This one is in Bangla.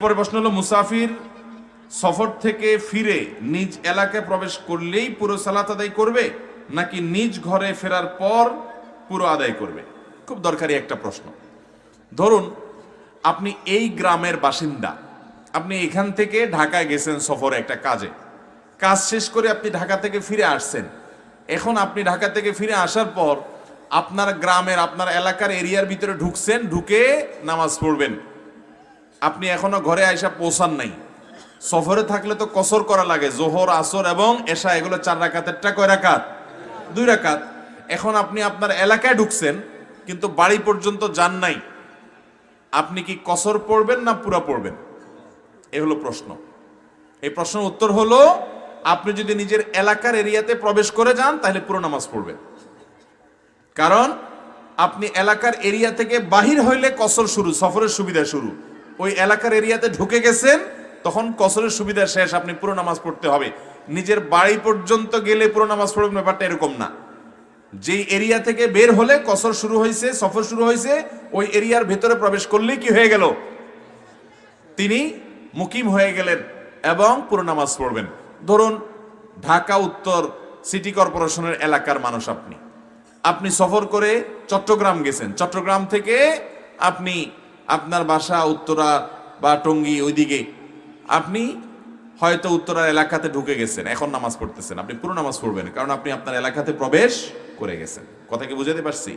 পরে প্রশ্ন হলো, মুসাফির সফর থেকে ফিরে নিজ এলাকায় প্রবেশ করলেই পুরো সালাত আদায় করবে, নাকি নিজ ঘরে ফেরার পর পুরো আদায় করবে? খুব দরকারি একটা প্রশ্ন। ধরুন, আপনি এই গ্রামের বাসিন্দা, আপনি এখান থেকে ঢাকায় গেছেন সফরে একটা কাজে, কাজ শেষ করে আপনি ঢাকা থেকে ফিরে আসছেন। এখন আপনি ঢাকা থেকে ফিরে আসার পর আপনার গ্রামের, আপনার এলাকার এরিয়ার ভিতরে ঢুকছেন, ঢুকে নামাজ পড়বেন। আপনি এখনও ঘরে আইসা পৌঁছান নাই। সফরে থাকলে তো কসর করা লাগে, জোহর, আসর এবং এশা, এগুলো চার রাকাতেরটা কয় রাকাত? দুই রাকাত। এখন আপনি আপনার এলাকায় ঢুকছেন, কিন্তু বাড়ি পর্যন্ত যান নাই। আপনি কি কসর পড়বেন না পুরা পড়বেন? এ হলো প্রশ্ন। এই প্রশ্নের উত্তর হলো, আপনি যদি নিজের এলাকার এরিয়াতে প্রবেশ করে যান, তাহলে পুরো নামাজ পড়বেন। কারণ, আপনি এলাকার এরিয়া থেকে বাহির হইলে কসর শুরু, সফরের সুবিধা শুরু। ওই এলাকার এরিয়াতে ঢুকে গেছেন, তখন কসরের সুবিধা শেষ, আপনি পুরো নামাজ পড়তে হবে। নিজের বাড়ি পর্যন্ত গেলে পুরো নামাজ পড়বেন, ব্যাপারটা এরকম না। যেই এরিয়া থেকে বের হলে কসর শুরু হয়েছে, সফর শুরু হয়েছে, ওই এরিয়ার ভেতরে প্রবেশ করলেই কি হয়ে গেল? তিনি মুকিম হয়ে গেলেন এবং পুরো নামাজ পড়বেন। ধরুন, ঢাকা উত্তর সিটি কর্পোরেশনের এলাকার মানুষ আপনি। আপনি সফর করে চট্টগ্রাম গেছেন। চট্টগ্রাম থেকে আপনি আপনার বাসা, উত্তরা বা টঙ্গি ওইদিকে। আপনি হয়তো উত্তরার এলাকাতে ঢুকে গেছেন, এখন নামাজ পড়তেছেন। আপনি পুরো নামাজ পড়বেন, কারণ আপনি আপনার এলাকাতে প্রবেশ করে গেছেন। কথা কি বুঝাতে পারছি?